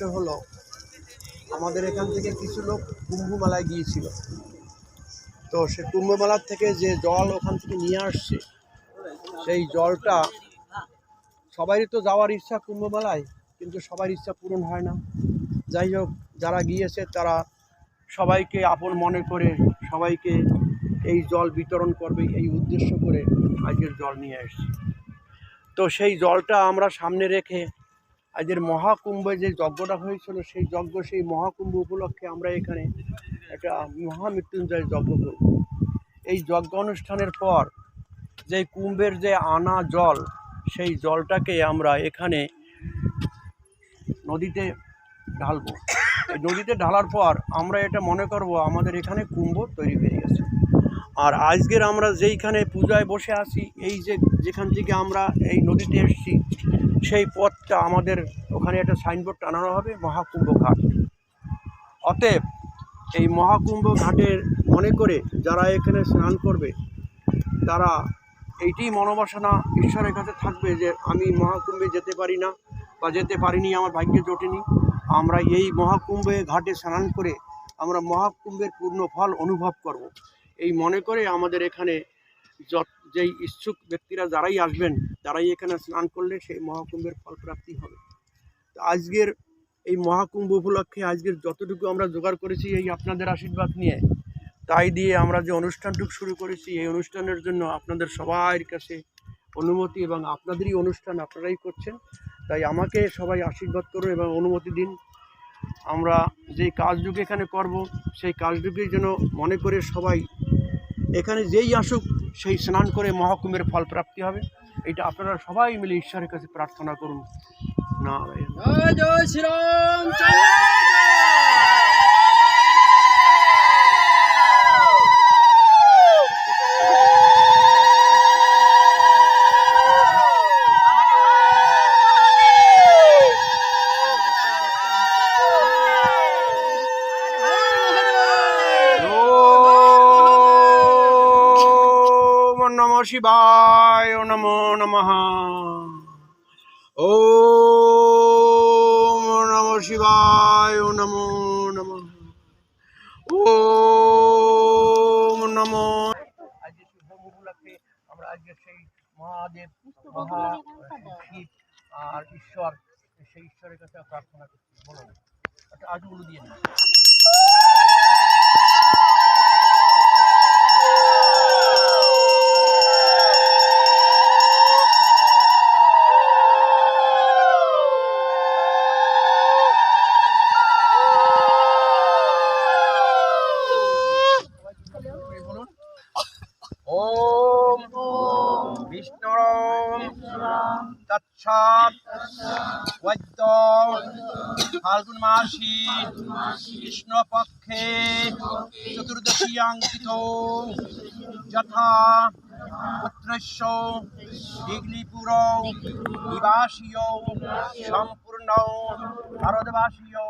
উদ্দেশ্য হলো আমাদের এখান থেকে কিছু লোক কুম্ভ মেলায় গিয়েছিল। তো সে কুম্ভ মেলার থেকে যে জল ওখান থেকে নিয়ে আসছে, সেই জলটা সবারই তো যাওয়ার ইচ্ছা কুম্ভ মেলায় কিন্তু সবার ইচ্ছা পূরণ হয় না। যাই হোক, যারা গিয়েছে তারা সবাইকে আপন মনে করে সবাইকে এই জল বিতরণ করবে এই উদ্দেশ্য করে আজকের জল নিয়ে এসেছি তো সেই জলটা আমরা সামনে রেখে আজকের মহাকুম্ভে যে যজ্ঞটা হয়েছিল, সেই যজ্ঞ, সেই মহাকুম্ভ উপলক্ষে আমরা এখানে একটা মহামৃত্যুঞ্জয় যজ্ঞ করব। এই যজ্ঞ অনুষ্ঠানের পর যে কুম্ভের যে আনা জল, সেই জলটাকে আমরা এখানে নদীতে ঢালবো। এই নদীতে ঢালার পর আমরা এটা মনে করব, আমাদের এখানে কুম্ভ তৈরি হয়ে গেছে। আর আজকের আমরা যেইখানে পূজায় বসে আছি, এই যে যেখান থেকে আমরা এই নদীতে এসেছি সেই পথটা আমাদের ওখানে একটা সাইনবোর্ড টানানো হবে, মহাকুম্ভ ঘাট অতএব এই মহাকুম্ভ ঘাটের মনে করে যারা এখানে স্নান করবে, তারা এইটি মনোবাসনা ঈশ্বরের কাছে থাকবে যে আমি মহাকুম্ভে যেতে পারি না বা যেতে পারিনি, আমার ভাগ্যে জোটেনি আমরা এই মহাকুম্ভে ঘাটে স্নান করে আমরা মহাকুম্ভের পূর্ণ ফল অনুভব করব। এই মনে করে আমাদের এখানে যত যেই ইচ্ছুক ব্যক্তিরা যারাই আসবেন তারাই এখানে স্নান করলে সেই মহাকুম্ভের ফল প্রাপ্তি হবে। তো আজকের এই মহাকুম্ভ উপলক্ষে আজকের যতটুকু আমরা জোগাড় করেছি এই আপনাদের আশীর্বাদ নিয়ে, তাই দিয়ে আমরা যে অনুষ্ঠানটুকু শুরু করেছি, এই অনুষ্ঠানের জন্য আপনাদের সবার কাছে অনুমতি এবং আপনাদেরই অনুষ্ঠান আপনারাই করছেন। তাই আমাকে সবাই আশীর্বাদ করুন এবং অনুমতি দিন। আমরা যেই কাজটুকু এখানে করব, সেই কাজটুকুই যেন মনে করে সবাই, এখানে যেই আসুক সেই স্নান করে মহাকুম্ভের ফল প্রাপ্তি হবে। এটা আপনারা সবাই মিলে ঈশ্বরের কাছে প্রার্থনা করুন। না জয় শ্রীরাম শিবায় নমো নমঃ ওম নম শিবায় নমো নমঃ ওম নমো আজকে শুভ উপলক্ষে আমরা আজকে সেই মহাদেব মহা শিব আর ঈশ্বর সেই ঈশ্বরের কাছে প্রার্থনা করছি বলুন একটা আজগুলো দিয়ে না বলুন ওম বিষ্ণুরম তৎসাৎ বৈদ্য ফাল্গুন মাসি কৃষ্ণপক্ষে চতুর্দশীয়াঙ্কিত যথা পুত্রস্য দিগ্লিপুর নিবাসীয় সম্পূর্ণ ভারতবাসীয়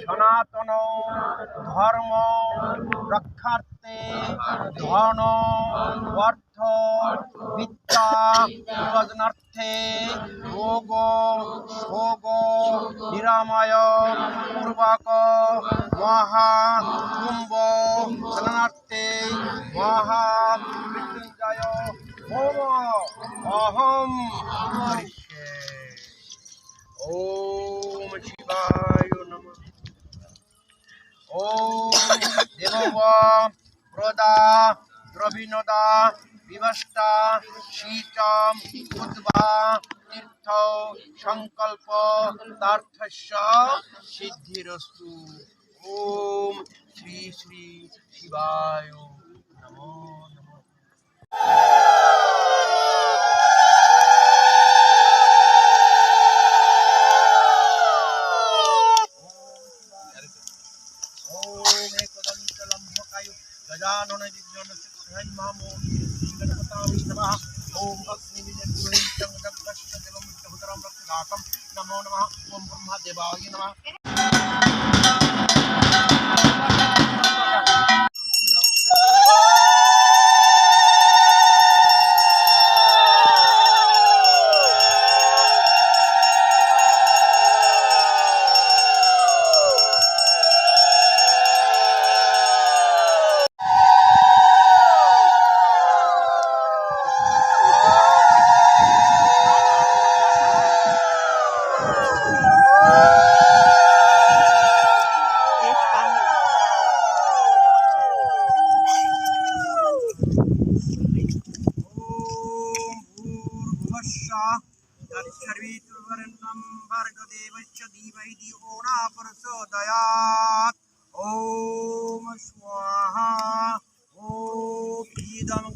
সনাতন ধর্ম রক্ষার্থে ধন অর্থ বিদ্যা উপার্জনার্থে ভোগ ভোগ নিরাময়, পূর্বক, মহা কুম্ভ স্নানার্থে মহা মৃত্যুঞ্জয় হোম অহম ওম শিবায় নমঃ। ওম দেবব প্রদা দ্রবিণদা বিবষ্টা শীতম উদ্বা তীর্থ সংকল্প তার্থস্য সিদ্ধিরস্তু। ওম শ্রী শ্রী শিবায় নমো ওম গজানন गजानन विद्योन्नः ॐ पत्नीविजयं जगद्दक्षिणदेवं मुख्यभुतरं प्रतिघातं नमो नमः ॐ ब्रह्मदेवाय नमः Didamang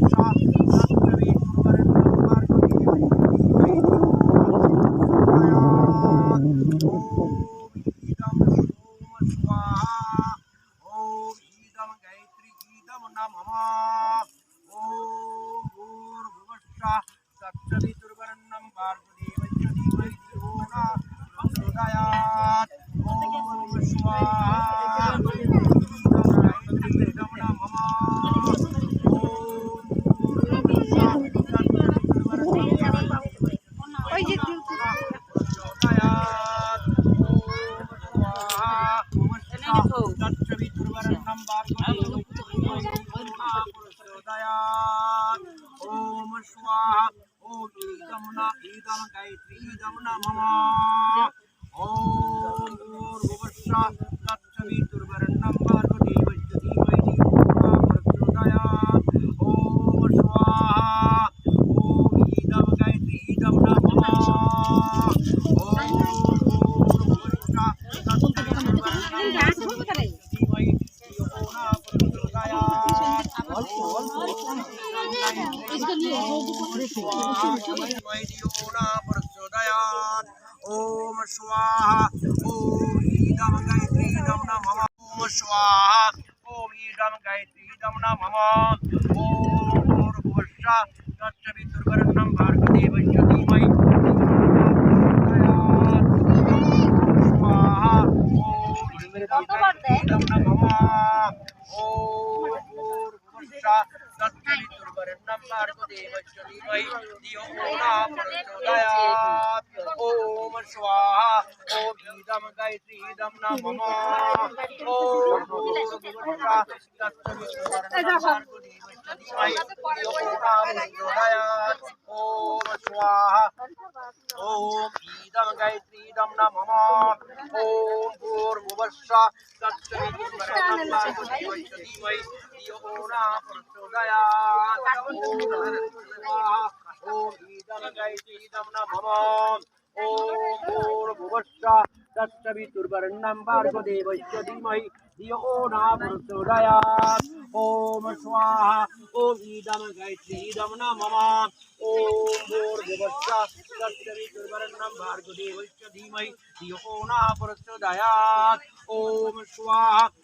杀 ओम स्वाहा ओम दमना ईदम गायत्री दमना ममा। ॐ ईदं गायत्री इदं नमः ॐ स्वाहा ॐ ईदं गायत्री इदं नमः ॐ भूर्भुवस्सुः तत्सवितुर्वरेण्यं भार्गदेवस्य धीमहि स्वाहा ॐ इदं नमः ॐ भूर्भुवस्सुः तत्सवितुर्वरेण्यं भार्गदेवस्य धीमहि धियो न प्रचोदयात् ओम स्वाहा ओम ईदम गायत्री ईदम नमो ओम गुरुर्भुवः तस्मै ओम स्वाहा। ओम ईदम गायत्री ईदम नमो। ओम गुरुर्भुवः तस्मै धीमहि धियो न प्रचोदयात् ओम स्वाहा ओम ईदम गायत्री ईदम नमो। तत्सवितुर्वरेण्यं भार्गदेवस्य धीमहि धियो न प्रचोदयात् ॐ स्वाहा, ॐ इदं गायत्री इदं नमः ॐ भूर्भुवस्सुः तत्सवितुर्वरेण्यं भार्गदेवस्य धीमहि धियो न प्रचोदयात् ॐ स्वाहा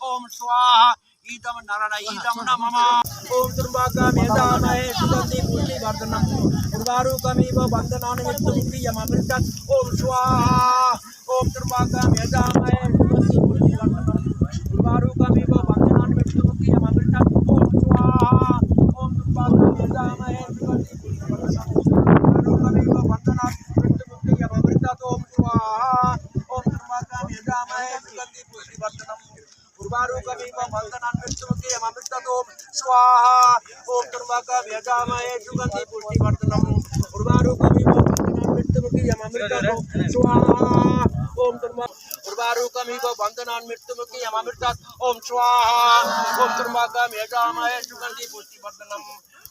ओम स्वाहा, ईदम नारायण, ईदम नमः। ओम दुर्भागा मेधामहे सुगंधि पुष्टि वर्धनम उर्वारुकमिव बन्धनानि मित्तुं प्रियममृतम् ओम स्वाहा, ओम दुर्भागा मेधामहे सुगंधि पुष्टि वर्धनम भागम यजामाय सुगंधि पुष्टिवर्धनम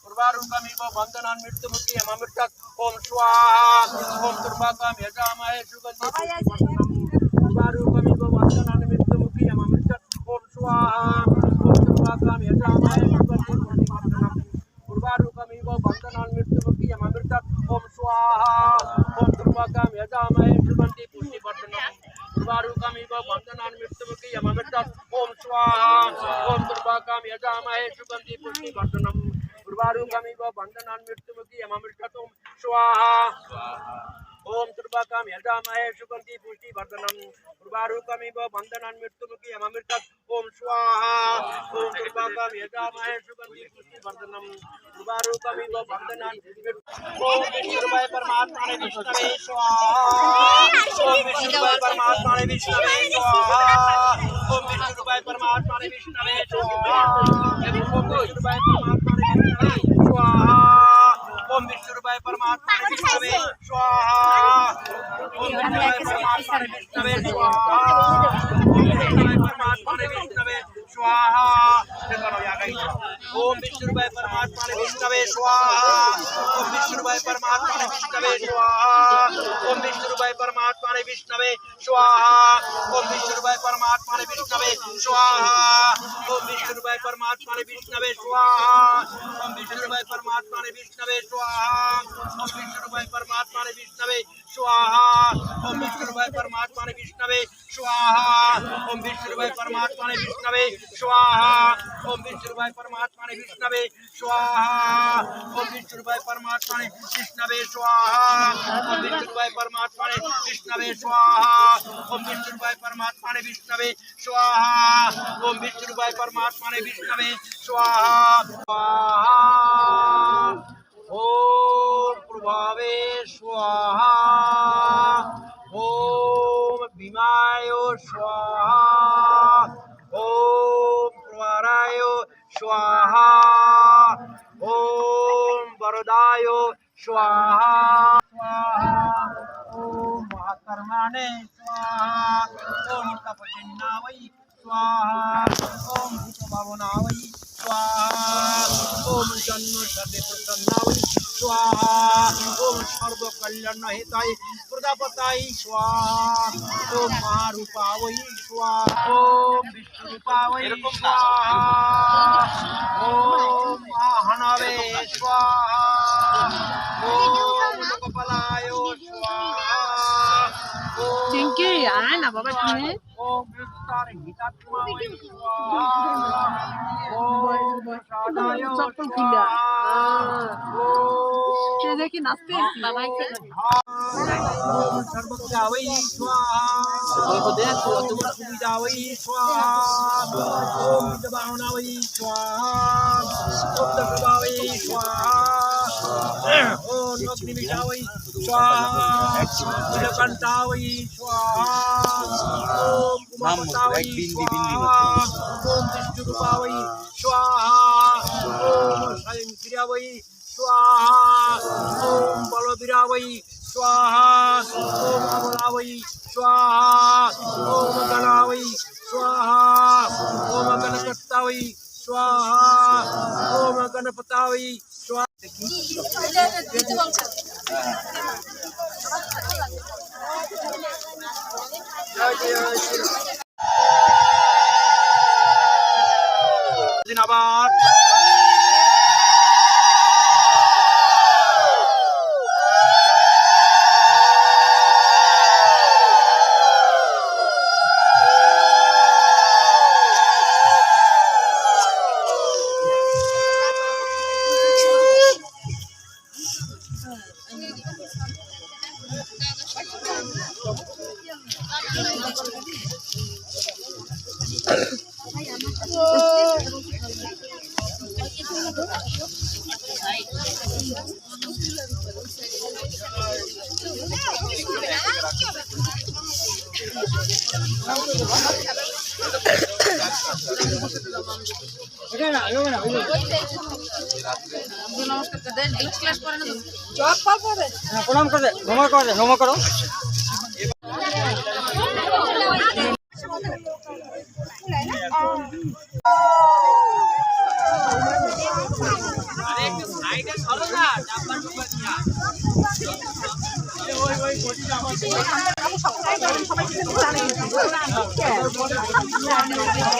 उर्वारुकमिव बंधनान् मृत्युमुखी अमृतत् ओम स्वाहा ओम तुर्भागम यजामाय सुगंधि पुष्टिवर्धनम उर्वारुकमिव बंधनान् मृत्युमुखी अमृतत् ओम स्वाहा यजामहे सुगंधि पुष्टि वर्धनम उर्वारुकमिव बंधनान् मृत्युमुखी अमृतत् ओम स्वाहा ओम दुर्वाकाम यजामहे सुगंधि पुष्टि वर्धनम उर्वारुकमिव बंधनान् ओम विष्णुरूपाय परमात्मा ने विष्णवे स्वाहा ओम विष्णुरूपाय परमात्मा ने विष्णवे स्वाहा ओम विष्णुरूपाय परमात्मा ने विष्णवे स्वाहा ओम विष्णुरूपाय परमात्मा ने विष्णवे स्वाहा परमात्मा परमात्मने विष्णवे स्वाहा। ओम स्वाहा स्वाहा। ओम परमात्मा ने विष्णवे स्वाहा। ओम विष्णुरूपाय परमात्मा ने विष्णवे स्वाहा। ओम विष्णुरूपाय परमात्मा ने विष्णवे स्वाहा। ओम विष्णुरूपाय परमात्मा परमात्मा ने विष्णवे स्वाहा। ओम विष्णुरूपाय परमात्मा ने विष्णवे स्वाहा। ओम विष्णुरूपाय परमात्मा ने विष्णवे स्वाहा। ओम विष्णुरूपाय परमात्मा विष्णवे। स्वाहा। ओम विष्णुरूपाय परमात्मा विष्णवे। स्वाहा। ओम विष्णुरूपाय परमात्मा विष्णवे। स्वाहा। ओम विष्णुरूपाय परमात्मा विष्णवे। स्वाहा। ओम विष्णुरूपाय परमात्मा विष्णवे। स्वाहा। ओम विष्णुरूपाय परमात्मा विष्णवे। स्वाहा। ओम विष्णुरूपाय परमात्मा विष्णवे। स्वाहा स्वाहा। ओम प्रभावे स्वाहा। ओम भीमाय स्वाहा। ओम प्रवाराय स्वाहा। ओम वरदाय स्वाहा। चिंकी आया ना बाबा तूने चप्पल खुला ये देखिए नाचते हैं बाबा के सर्वजावै स्वाहा सर्वदेव सर्वजावै स्वाहा सर्वजावै स्वाहा सर्वजावै स्वाहा ओम दशभावै स्वाहा ओम अग्निविषावै स्वाहा नीलकण्ठावै स्वाहा ओम उमापतावै स्वाहा ओम विष्णुरूपावै स्वाहा ओम स्वयंक्रियावै स्वाहा ओम बलवीरावै स्वाहा ओम अमलावै स्वाहा ओम गणावै स्वाहा ओम गणकर्तावै স্বাহা ওম গণপতাই স্বাহা আবার নমো করে নমো করো। ধরে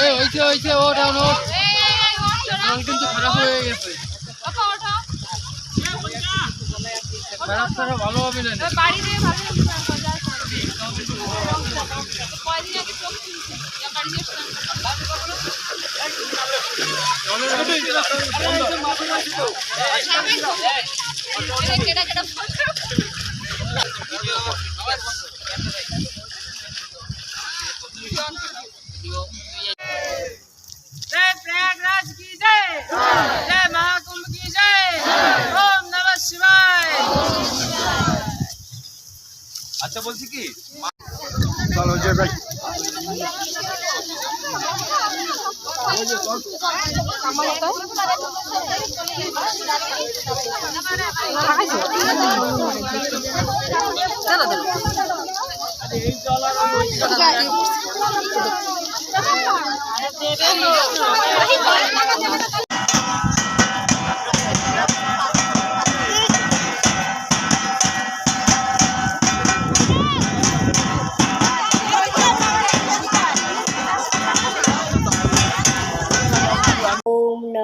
এই হইছে হইছে ও ডাউন ও। রং কিন্তু খারাপ ভালো হবে না? বলছি কি চলো যে ভাই। ओम